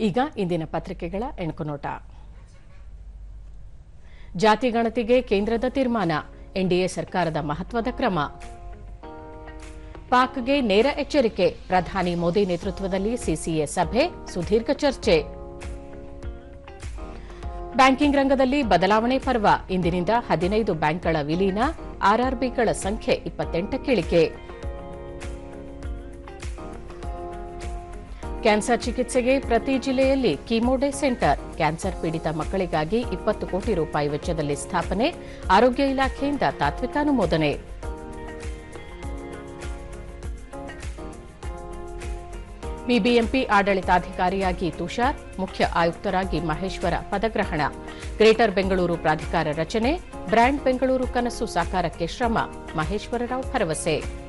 ಈಗ ಇಂದಿನ ಪತ್ರಿಕೆಗಳ ಎಣಕುನೋಟ ಜಾತಿ ಗಣತಿಗೆ ಕೇಂದ್ರದ ತೀರ್ಮಾನ, ಎನ್ಡಿಎ ಸರ್ಕಾರದ ಮಹತ್ವದ ಕ್ರಮ. ಪಾಕ್ಗೆ ನೇರ ಎಚ್ಚರಿಕೆ, ಪ್ರಧಾನಿ ಮೋದಿ ನೇತೃತ್ವದಲ್ಲಿ ಸಿಸಿಎ ಸಭೆ, ಸುದೀರ್ಘ ಚರ್ಚೆ. ಬ್ಯಾಂಕಿಂಗ್ ರಂಗದಲ್ಲಿ ಬದಲಾವಣೆ ಪರ್ವ, ಇಂದಿನಿಂದ ಹದಿನೈದು ಬ್ಯಾಂಕ್ಗಳ ವಿಲೀನ, ಆರ್ಆರ್ಬಿಗಳ ಸಂಖ್ಯೆ ಇಪ್ಪತ್ತೆಂಟಕ್ಕೆ ಕ್ಯಾನ್ಸರ್ ಚಿಕಿತ್ಸೆಗೆ ಪ್ರತಿ ಜಿಲ್ಲೆಯಲ್ಲಿ ಕೀಮೋಡೆ ಸೆಂಟರ್. ಕ್ಯಾನ್ಸರ್ ಪೀಡಿತ ಮಕ್ಕಳಿಗಾಗಿ ಇಪ್ಪತ್ತು ಕೋಟಿ ರೂಪಾಯಿ ವೆಚ್ಚದಲ್ಲಿ ಸ್ಥಾಪನೆ, ಆರೋಗ್ಯ ಇಲಾಖೆಯಿಂದ ತಾತ್ವಿಕ ಅನುಮೋದನೆ. ಬಿಬಿಎಂಪಿ ಆಡಳಿತಾಧಿಕಾರಿಯಾಗಿ ತುಷಾರ್, ಮುಖ್ಯ ಆಯುಕ್ತರಾಗಿ ಮಹೇಶ್ವರ ಪದಗ್ರಹಣ. ಗ್ರೇಟರ್ ಬೆಂಗಳೂರು ಪ್ರಾಧಿಕಾರ ರಚನೆ, ಬ್ರ್ಯಾಂಡ್ ಬೆಂಗಳೂರು ಕನಸು ಸಾಕಾರಕ್ಕೆ ಶ್ರಮ, ಮಹೇಶ್ವರರಾವ್ ಭರವಸೆ.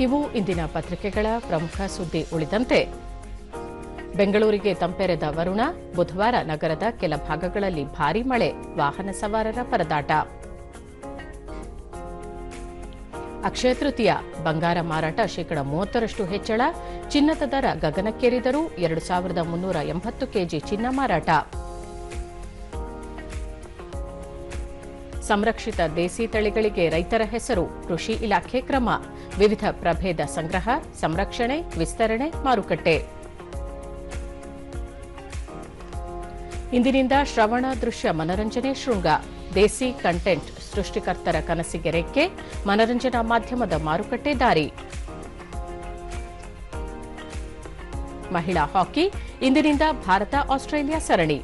ಇವು ಇಂದಿನ ಪತ್ರಿಕೆಗಳ ಪ್ರಮುಖ ಸುದ್ದಿ ಉಳಿದಂತೆ. ಬೆಂಗಳೂರಿಗೆ ತಂಪೆರೆದ ವರುಣ ಬುಧವಾರ ನಗರದ ಕೆಲ ಭಾಗಗಳಲ್ಲಿ ಭಾರೀ ಮಳೆ, ವಾಹನ ಸವಾರರ ಪರದಾಟ. ಅಕ್ಷಯ ತೃತೀಯ, ಬಂಗಾರ ಮಾರಾಟ ಶೇಕಡ ಮೂವತ್ತರಷ್ಟು ಹೆಚ್ಚಳ, ಚಿನ್ನದ ದರ ಗಗನಕ್ಕೇರಿದರೂ ಎರಡು ಸಾವಿರದ ಮುನ್ನೂರ ಎಂಬತ್ತು ಕೆಜಿ ಚಿನ್ನ ಮಾರಾಟ. ಸಂರಕ್ಷಿತ ದೇಸಿ ತಳಿಗಳಿಗೆ ರೈತರ ಹೆಸರು, ಕೃಷಿ ಇಲಾಖೆ ಕ್ರಮ, ವಿವಿಧ ಪ್ರಭೇದ ಸಂಗ್ರಹ, ಸಂರಕ್ಷಣೆ, ವಿಸ್ತರಣೆ, ಮಾರುಕಟ್ಟೆ. ಇಂದಿನಿಂದ ಶ್ರವಣ ದೃಶ್ಯ ಮನರಂಜನೆ ಶೃಂಗ, ದೇಸಿ ಕಂಟೆಂಟ್ ಸೃಷ್ಟಿಕರ್ತರ ಕನಸಿಗೆ ರೆಕ್ಕೆ, ಮನರಂಜನಾ ಮಾಧ್ಯಮದ ಮಾರುಕಟ್ಟೆ ದಾರಿ. ಮಹಿಳಾ ಹಾಕಿ, ಇಂದಿನಿಂದ ಭಾರತ ಆಸ್ಟ್ರೇಲಿಯಾ ಸರಣಿ.